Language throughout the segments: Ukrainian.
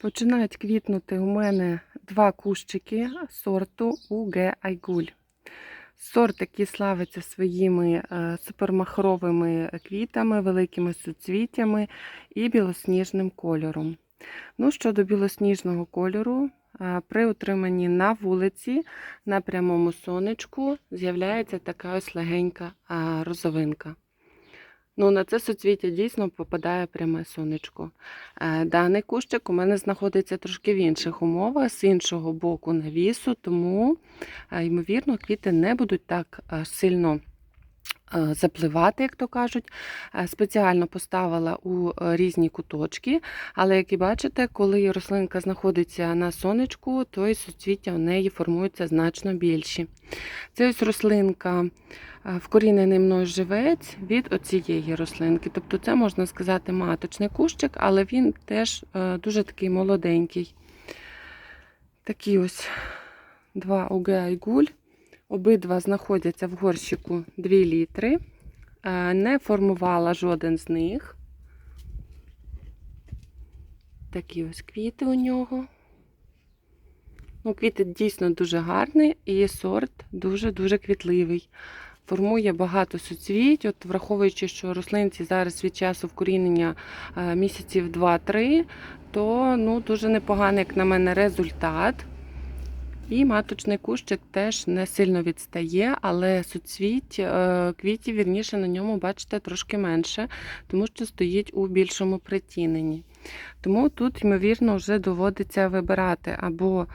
Починають квітнути у мене два кущики сорту УГ Айгуль. Сорт, який славиться своїми е, супермахровими квітами, великими суцвіттями і білосніжним кольором. Ну, щодо білосніжного кольору, е, при утриманні на вулиці на прямому сонечку з'являється така ось легенька е, розовинка. Ну, на це суцвіття дійсно попадає пряме сонечко. Е, Даний кущик у мене знаходиться трошки в інших умовах, з іншого боку навісу, тому, е, ймовірно, квіти не будуть так е, сильно запливати, як то кажуть. Е, Спеціально поставила у е, різні куточки, але, як і бачите, коли рослинка знаходиться на сонечку, то і суцвіття у неї формуються значно більші. Це ось рослинка е, вкорінений мною живець від оцієї рослинки. Тобто це можна сказати маточний кущик, але він теж е, дуже такий молоденький. Такі ось два угайгуль. Обидва знаходяться в горщику 2 літри. Е, Не формувала жоден з них. Такі ось квіти у нього. Ну, квіти дійсно дуже гарні і сорт дуже-дуже квітливий. Формує багато суцвіть. От враховуючи, що рослинці зараз від часу вкорінення е, місяців 2-3, то ну, дуже непоганий, як на мене, результат. І маточний кущик теж не сильно відстає, але суцвіть, е, квітів, вірніше, на ньому, бачите, трошки менше, тому що стоїть у більшому притіненні. Тому тут, ймовірно, вже доводиться вибирати або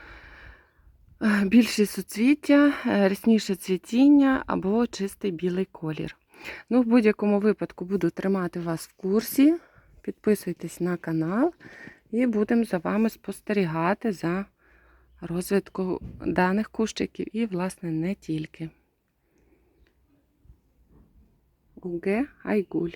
е, більші суцвіття, е, рясніше цвітіння, або чистий білий колір. Ну, в будь-якому випадку буду тримати вас в курсі. Підписуйтесь на канал і будемо за вами спостерігати за розвитку даних кущиків і, власне, не тільки. Уге Айгуль.